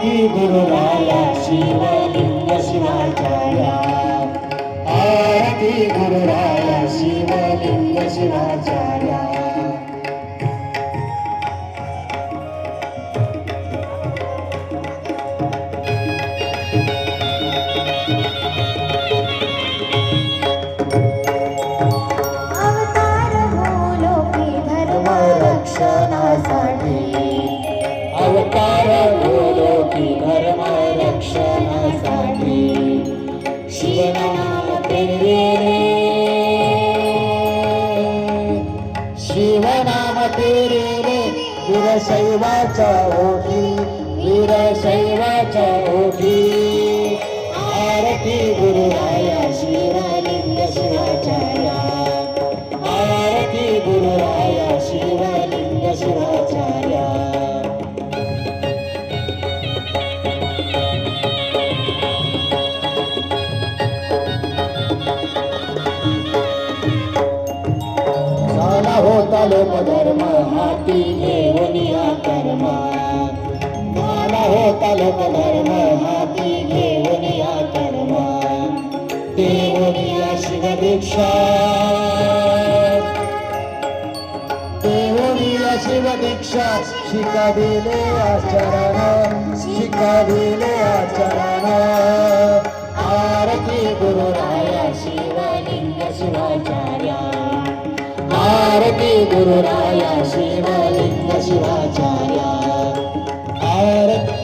की गुरुराया शिवलिंग शिवाचार्या. आरती गुरुराया शिवलिंग शिवाचार्या. अवतार भूलोकी धर्म रक्षणासाठी शिवनाम प्रेरे शिवनाम प्रेरे वीरशैवाच्या ओठी वीरशैवाच्या ओठी आरती हाती घेऊन या कर्म झाला होता लोकधर्म हाती घेऊन या कर्म देऊन या शिवदीक्षा देऊन या शिवदीक्षा शिका दिले आचरण शिका दिले आचरण आरती गुरुराया शिवलिंग शिवाचार्या आरती गुरुराया शिवलिंग शिवाचार्या। आरती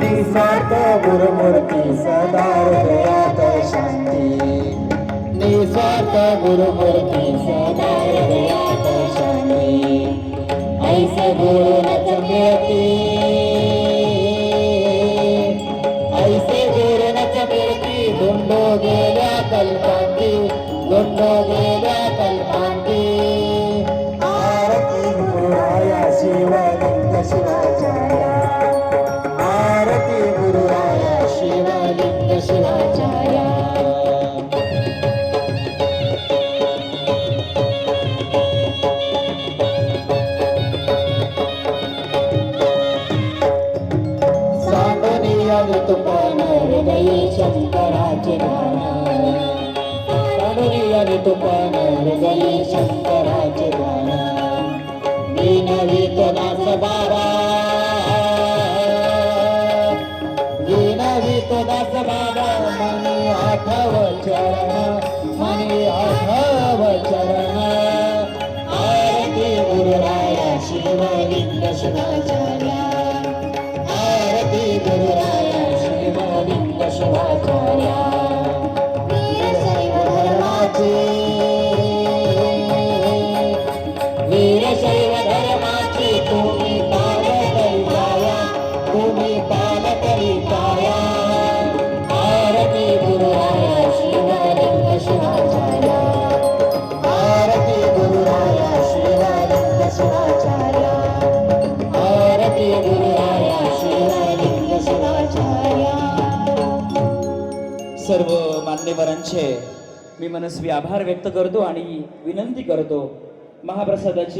निस्वार्थ गुरुमूर्ती सदा हृदयात शांती। निस्वार्थ गुरुमूर्ती सदा हृदयात शांती। ऐसे गुरु न मिळती गुंडो कल्पांती आरती गुरुराया शिवलिंग शिवाचार्या. आरती गुरुराया शिवलिंग शिवाचार्या. सांडनिया तुपान हृदयी शंकराचे गाण सांडनिया तुपान शंकराचे गाण विनवित दास बाबा विनवित दास बाबा मनी आठव चरण मनी आठव चरण आरती गुरुराया शिवलिंग शिवाचार्या आरती गुरुराया शिवलिंग शिवाचार्या. सर्व मान्यवरांचे मी मनस्वी आभार व्यक्त करतो आणि विनंती करतो. महाप्रसादाची